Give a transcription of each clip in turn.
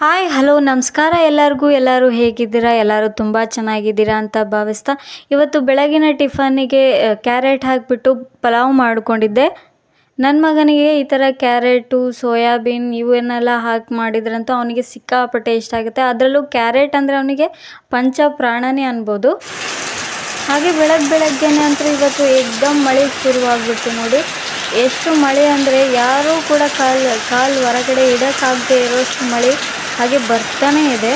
Hi hello ನಮಸ್ಕಾರ ಎಲ್ಲರಿಗೂ. ಎಲ್ಲರೂ ಹೇಗಿದ್ದೀರಾ? ಎಲ್ಲರೂ ತುಂಬ ಚೆನ್ನಾಗಿದ್ದೀರಾ ಅಂತ ಭಾವಿಸ್ತಾ ಇವತ್ತು ಬೆಳಗಿನ ಟಿಫನ್ನಿಗೆ ಕ್ಯಾರೆಟ್ ಹಾಕಿಬಿಟ್ಟು ಪಲಾವ್ ಮಾಡಿಕೊಂಡಿದ್ದೆ. ನನ್ನ ಮಗನಿಗೆ ಈ ಥರ ಕ್ಯಾರೆಟು, ಸೋಯಾಬೀನ್ ಇವನ್ನೆಲ್ಲ ಹಾಕಿ ಮಾಡಿದ್ರಂತೂ ಅವನಿಗೆ ಸಿಕ್ಕಾಪಟ್ಟೆ ಇಷ್ಟ ಆಗುತ್ತೆ. ಅದರಲ್ಲೂ ಕ್ಯಾರೆಟ್ ಅಂದರೆ ಅವನಿಗೆ ಪಂಚ ಪ್ರಾಣನೇ ಅನ್ಬೋದು. ಹಾಗೆ ಬೆಳಗ್ಗೆ ಬೆಳಗ್ಗೆನೆ ಅಂತ ಇವತ್ತು ಏಕ್ದಮ್ ಮಳೆ ಶುರುವಾಗ್ಬಿಡ್ತು ನೋಡಿ. ಎಷ್ಟು ಮಳೆ ಅಂದರೆ ಯಾರೂ ಕೂಡ ಕಾಲು ಕಾಲು ಹೊರಗಡೆ ಇಡೋಕ್ಕಾಗದೇ ಇರೋಷ್ಟು ಮಳೆ. ಹಾಗೆ ಬರ್ತಾನೆ ಇದೆ.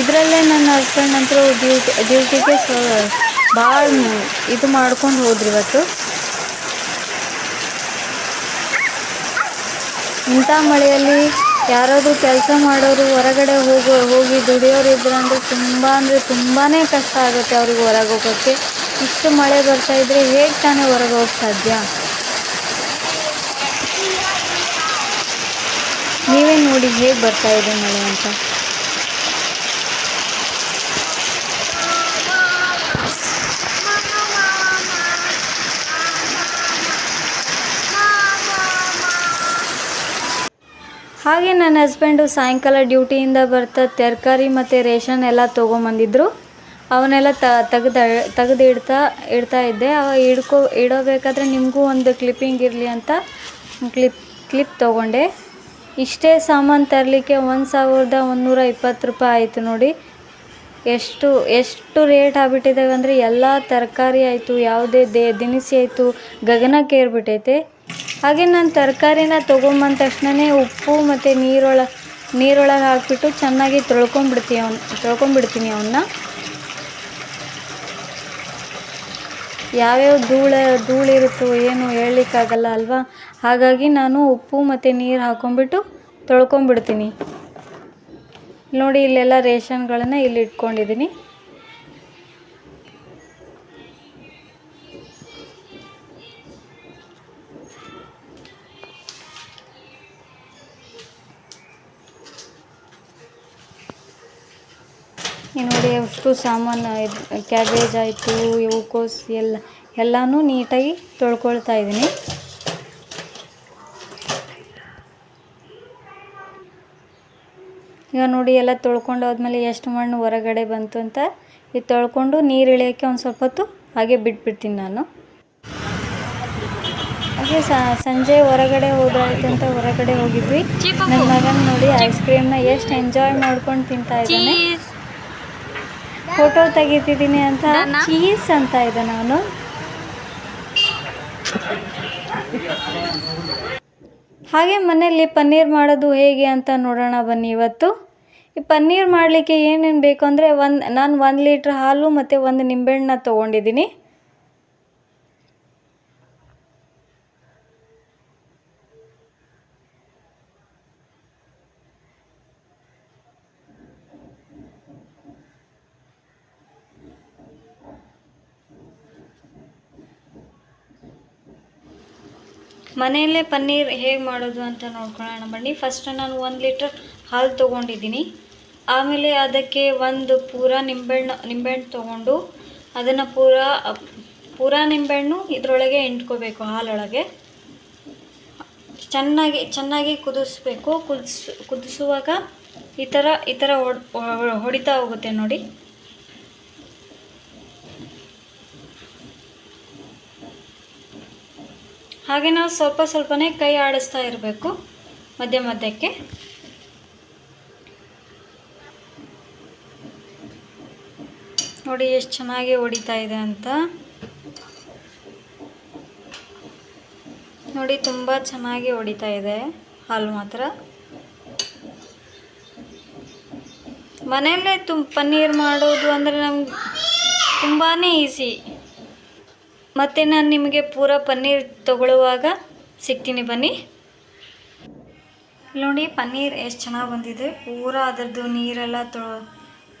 ಇದರಲ್ಲೇ ನನ್ನ ಹಸ್ಬೆಂಡ್ ಅಂತೂ ಡ್ಯೂಟಿ ಡ್ಯೂಟಿಗೆ ಭಾಳ ಇದು ಮಾಡ್ಕೊಂಡು ಹೋದ್ರಿ ಇವತ್ತು. ಇಂಥ ಮಳೆಯಲ್ಲಿ ಯಾರಾದರೂ ಕೆಲಸ ಮಾಡೋರು ಹೊರಗಡೆ ಹೋಗೋ, ಹೋಗಿ ದುಡಿಯೋರು ಇದ್ರಂದ್ರೆ ತುಂಬ ಅಂದರೆ ತುಂಬಾ ಕಷ್ಟ ಆಗುತ್ತೆ ಅವ್ರಿಗೆ ಹೊರಗೆ ಹೋಗೋಕ್ಕೆ. ಇಷ್ಟು ಮಳೆ ಬರ್ತಾ ಇದ್ರೆ ಹೇಗೆ ತಾನೇ ಹೊರಗೆ ಹೋಗಿ ಸಾಧ್ಯ? ನೀವೇ ನೋಡಿ ಹೇಗೆ ಬರ್ತಾ ಇದೆ ಮಳೆ ಅಂತ. ಹಾಗೆ ನನ್ನ ಹಸ್ಬೆಂಡು ಸಾಯಂಕಾಲ ಡ್ಯೂಟಿಯಿಂದ ಬರ್ತಾ ತರಕಾರಿ ಮತ್ತು ರೇಷನ್ ಎಲ್ಲ ತೊಗೊಂಬಂದಿದ್ರು. ಅವನ್ನೆಲ್ಲ ತ ತೆಗ್ದು ತೆಗೆದು ಇಡ್ತಾ ಇಡ್ತಾ ಇದ್ದೆ. ಅವ ಹಿಡ್ಕೊ ಇಡೋಬೇಕಾದ್ರೆ ನಿಮಗೂ ಒಂದು ಕ್ಲಿಪ್ಪಿಂಗ್ ಇರಲಿ ಅಂತ ಕ್ಲಿಪ್ ಕ್ಲಿಪ್ ತೊಗೊಂಡೆ. ಇಷ್ಟೇ ಸಾಮಾನು ತರಲಿಕ್ಕೆ ಒಂದು ಸಾವಿರದ ಒಂದುನೂರ ಇಪ್ಪತ್ತು ರೂಪಾಯಿ ಆಯಿತು ನೋಡಿ. ಎಷ್ಟು ಎಷ್ಟು ರೇಟ್ ಆಗಿಬಿಟ್ಟಿದ್ದಾವೆ ಅಂದರೆ ಎಲ್ಲ ತರಕಾರಿ ಆಯಿತು, ಯಾವುದೇ ದೇ, ದಿನಸಿ ಆಯಿತು ಗಗನಕ್ಕೆ ಏರ್ಬಿಟ್ಟೈತೆ ಹಾಗೆ ನಾನು ತರಕಾರಿನ ತೊಗೊಂಬಂದ ತಕ್ಷಣವೇ ಉಪ್ಪು ಮತ್ತು ನೀರೊಳ, ನೀರೊಳಗೆ ಹಾಕಿಬಿಟ್ಟು ಚೆನ್ನಾಗಿ ತೊಳ್ಕೊಂಬಿಡ್ತೀವಿ ಅವ್ನು, ತೊಳ್ಕೊಂಬಿಡ್ತೀನಿ ಅವನ್ನ ಯಾವ್ಯಾವ ಧೂಳ, ಧೂಳಿರುತ್ತೋ ಏನು ಹೇಳಲಿಕ್ಕಾಗಲ್ಲ ಅಲ್ವಾ? ಹಾಗಾಗಿ ನಾನು ಉಪ್ಪು ಮತ್ತು ನೀರು ಹಾಕ್ಕೊಂಬಿಟ್ಟು ತೊಳ್ಕೊಂಬಿಡ್ತೀನಿ ನೋಡಿ, ಇಲ್ಲೆಲ್ಲ ರೇಷನ್ಗಳನ್ನು ಇಲ್ಲಿ ಇಟ್ಕೊಂಡಿದ್ದೀನಿ. ನೋಡಿ ಅಷ್ಟು ಸಾಮಾನು ಇದು ಕ್ಯಾಬೇಜ್ ಆಯಿತು ಹೂಕೋಸ್ ಎಲ್ಲ ಎಲ್ಲನೂ ನೀಟಾಗಿ ತೊಳ್ಕೊಳ್ತಾ ಇದ್ದೀನಿ ಈಗ ನೋಡಿ ಎಲ್ಲ ತೊಳ್ಕೊಂಡು ಹೋದ್ಮೇಲೆ ಎಷ್ಟು ಮಣ್ಣು ಹೊರಗಡೆ ಬಂತು ಅಂತ ಈ ತೊಳ್ಕೊಂಡು ನೀರು ಇಳಿಯೋಕ್ಕೆ ಒಂದು ಸ್ವಲ್ಪ ಹೊತ್ತು ಹಾಗೆ ಬಿಟ್ಬಿಡ್ತೀನಿ ನಾನು. ಹಾಗೆ ಸಂಜೆ ಹೊರಗಡೆ ಹೋದಾಯ್ತು ಅಂತ ಹೊರಗಡೆ ಹೋಗಿದ್ವಿ. ನನ್ನ ಮಗನ ನೋಡಿ ಐಸ್ ಕ್ರೀಮ್ನ ಎಷ್ಟು ಎಂಜಾಯ್ ಮಾಡ್ಕೊಂಡು ತಿಂತಾ ಇದ್ದಾನೆ. ಫೋಟೋ ತೆಗಿತಿದ್ದೀನಿ ಅಂತ ಚೀಸ್ ಅಂತ ಇದೆ ನಾನು. ಹಾಗೆ ಮನೆಯಲ್ಲಿ ಪನ್ನೀರ್ ಮಾಡೋದು ಹೇಗೆ ಅಂತ ನೋಡೋಣ ಬನ್ನಿ ಇವತ್ತು. ಈ ಪನ್ನೀರ್ ಮಾಡಲಿಕ್ಕೆ ಏನೇನು ಬೇಕು ಅಂದರೆ ಒಂದು ನಾನು ಒಂದು ಲೀಟ್ರ್ ಹಾಲು ಮತ್ತು ಒಂದು ನಿಂಬೆಹಣ್ಣ ತೊಗೊಂಡಿದ್ದೀನಿ. ಮನೆಯಲ್ಲೇ ಪನ್ನೀರ್ ಹೇಗೆ ಮಾಡೋದು ಅಂತ ನೋಡ್ಕೊಳ್ಳೋಣ ಬನ್ನಿ. ಫಸ್ಟ್ ನಾನು ಒಂದು ಲೀಟರ್ ಹಾಲು ತೊಗೊಂಡಿದ್ದೀನಿ. ಆಮೇಲೆ ಅದಕ್ಕೆ ಒಂದು ಪೂರ ನಿಂಬೆಹಣ್ಣು ನಿಂಬೆಹಣ್ಣು ತೊಗೊಂಡು ಅದನ್ನು ಪೂರ ಪೂರ ನಿಂಬೆಹಣ್ಣು ಇದರೊಳಗೆ ಇಂಟ್ಕೋಬೇಕು ಹಾಲೊಳಗೆ. ಚೆನ್ನಾಗಿ ಚೆನ್ನಾಗಿ ಕುದಿಸ್ಬೇಕು. ಕುದಿಸ್, ಕುದಿಸುವಾಗ ಈ ಥರ ಈ ಥರ ಹೊಡಿತಾ ಹೋಗುತ್ತೆ ನೋಡಿ. ಹಾಗೆ ನಾವು ಸ್ವಲ್ಪ ಸ್ವಲ್ಪನೇ ಕೈ ಆಡಿಸ್ತಾ ಇರಬೇಕು ಮಧ್ಯ ಮಧ್ಯಕ್ಕೆ. ನೋಡಿ ಎಷ್ಟು ಚೆನ್ನಾಗಿ ಹೊಡಿತಾ ಇದೆ ಅಂತ. ನೋಡಿ ತುಂಬ ಚೆನ್ನಾಗಿ ಹೊಡಿತಾ ಇದೆ ಹಾಲು ಮಾತ್ರ. ಮನೆಯಲ್ಲೇ ತುಂಬ ಪನ್ನೀರ್ ಮಾಡೋದು ಅಂದರೆ ನಮ್ಗೆ ತುಂಬಾ ಈಸಿ. ಮತ್ತು ನಾನು ನಿಮಗೆ ಪೂರ ಪನ್ನೀರ್ ತಗೊಳ್ಳುವಾಗ ಸಿಗ್ತೀನಿ ಬನ್ನಿ. ನೋಡಿ, ಪನ್ನೀರ್ ಎಷ್ಟು ಚೆನ್ನಾಗಿ ಬಂದಿದೆ. ಪೂರ ಅದರದ್ದು ನೀರೆಲ್ಲ ತೊಳ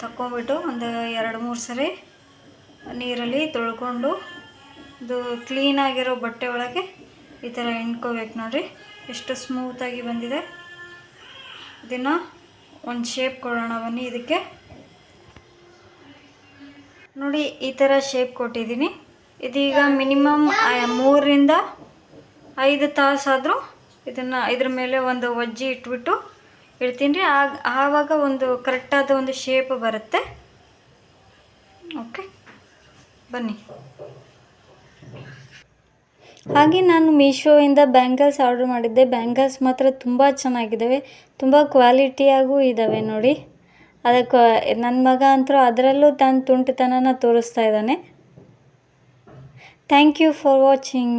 ತಕ್ಕೊಂಬಿಟ್ಟು ಒಂದು ಎರಡು ಮೂರು ಸರಿ ನೀರಲ್ಲಿ ತೊಳ್ಕೊಂಡು, ಇದು ಕ್ಲೀನಾಗಿರೋ ಬಟ್ಟೆ ಒಳಗೆ ಈ ಥರ ಹಿಂಡ್ಕೋಬೇಕು ನೋಡಿರಿ. ಎಷ್ಟು ಸ್ಮೂತಾಗಿ ಬಂದಿದೆ. ಇದನ್ನು ಒಂದು ಶೇಪ್ ಕೊಡೋಣ ಬನ್ನಿ ಇದಕ್ಕೆ. ನೋಡಿ, ಈ ಥರ ಶೇಪ್ ಕೊಟ್ಟಿದ್ದೀನಿ. ಇದೀಗ ಮಿನಿಮಮ್ ಮೂರರಿಂದ ಐದು ತಾಸಾದರೂ ಇದನ್ನು ಇದ್ರ ಮೇಲೆ ಒಂದು ಒಜ್ಜಿ ಇಟ್ಬಿಟ್ಟು ಇಡ್ತೀನಿ. ರೀ ಆಗ ಆವಾಗ ಒಂದು ಕರೆಕ್ಟಾದ ಒಂದು ಶೇಪ್ ಬರುತ್ತೆ. ಓಕೆ ಬನ್ನಿ. ಹಾಗೆ ನಾನು ಮೀಶೋಯಿಂದ ಬ್ಯಾಂಗಲ್ಸ್ ಆರ್ಡ್ರ್ ಮಾಡಿದ್ದೆ. ಬ್ಯಾಂಗಲ್ಸ್ ಮಾತ್ರ ತುಂಬ ಚೆನ್ನಾಗಿದ್ದಾವೆ ತುಂಬ ಕ್ವಾಲಿಟಿಯಾಗೂ ಇದ್ದಾವೆ ನೋಡಿ. ಅದಕ್ಕೆ ನನ್ನ ಮಗ ಅಂತೂ ಅದರಲ್ಲೂ ತನ್ನ ತುಂಟುತನನ ತೋರಿಸ್ತಾ ಇದ್ದಾನೆ. ಥ್ಯಾಂಕ್ ಯು ಫಾರ್ ವಾಚಿಂಗ್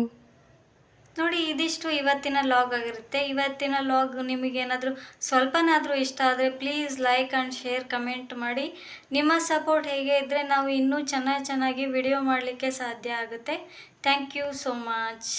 ನೋಡಿ, ಇದಿಷ್ಟು ಇವತ್ತಿನ ಲಾಗ್ ಆಗಿರುತ್ತೆ. ಇವತ್ತಿನ ಲಾಗ್ ನಿಮಗೇನಾದರೂ ಸ್ವಲ್ಪನಾದರೂ ಇಷ್ಟ ಆದರೆ please like and share comment ಮಾಡಿ. ನಿಮ್ಮ ಸಪೋರ್ಟ್ ಹೇಗೆ ಇದ್ದರೆ ನಾವು ಇನ್ನೂ ಚೆನ್ನಾಗಿ ಚೆನ್ನಾಗಿ ವಿಡಿಯೋ ಮಾಡಲಿಕ್ಕೆ ಸಾಧ್ಯ ಆಗುತ್ತೆ. Thank you so much